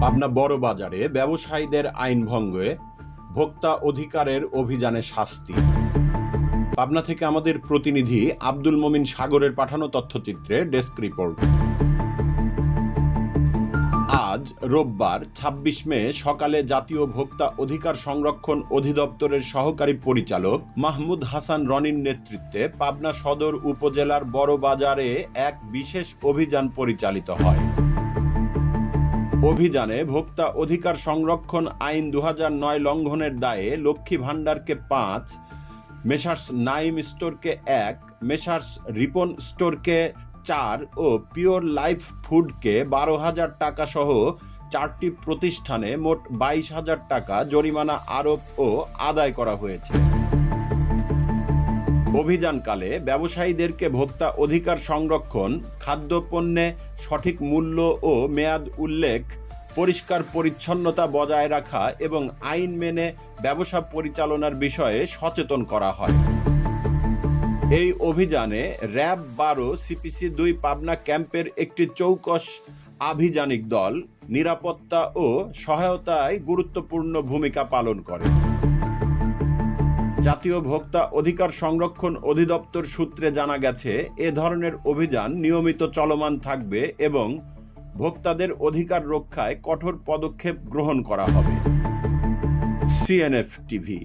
পাবনা বড় বাজারে ব্যবসায়ীদের আইন ভঙ্গে ভোক্তা অধিকারের অভিযানে শাস্তি। পাবনা থেকে আমাদের প্রতিনিধি আব্দুল মমিন সাগরের পাঠানো তথ্যচিত্রে ডেস্ক রিপোর্ট। আজ রোববার ২৬ মে, সকালে জাতীয় ভোক্তা অধিকার সংরক্ষণ অধিদপ্তরের সহকারী পরিচালক মাহমুদ হাসান রনির নেতৃত্বে পাবনা সদর উপজেলার বড় বাজারে এক বিশেষ অভিযান পরিচালিত হয়। অভিযানে ভোক্তা অধিকার সংরক্ষণ আইন দু নয় লঙ্ঘনের দায়ে লক্ষ্মী ভাণ্ডারকে পাঁচ, মেসার্স নাইম স্টোরকে এক, মেসার্স রিপন স্টোরকে চার ও পিওর লাইফ ফুডকে বারো হাজার টাকা সহ চারটি প্রতিষ্ঠানে মোট বাইশ হাজার টাকা জরিমানা আরোপ ও আদায় করা হয়েছে। অভিযানকালে ব্যবসায়ীদেরকে ভোক্তা অধিকার সংরক্ষণ, খাদ্যপণ্যে সঠিক মূল্য ও মেয়াদ উল্লেখ, পরিষ্কার পরিচ্ছন্নতা বজায় রাখা এবং আইন মেনে ব্যবসা পরিচালনার বিষয়ে সচেতন করা হয়। এই অভিযানে র্যাব বারো সিপিসি দুই, পাবনা ক্যাম্পের একটি চৌকস আভিযানিক দল নিরাপত্তা ও সহায়তায় গুরুত্বপূর্ণ ভূমিকা পালন করে। জাতীয় ভোক্তা অধিকার সংরক্ষণ অধিদপ্তর সূত্রে জানা গেছে, এ ধরনের অভিযান নিয়মিত চলমান থাকবে এবং ভোক্তাদের অধিকার রক্ষায় কঠোর পদক্ষেপ গ্রহণ করা হবে। CNF TV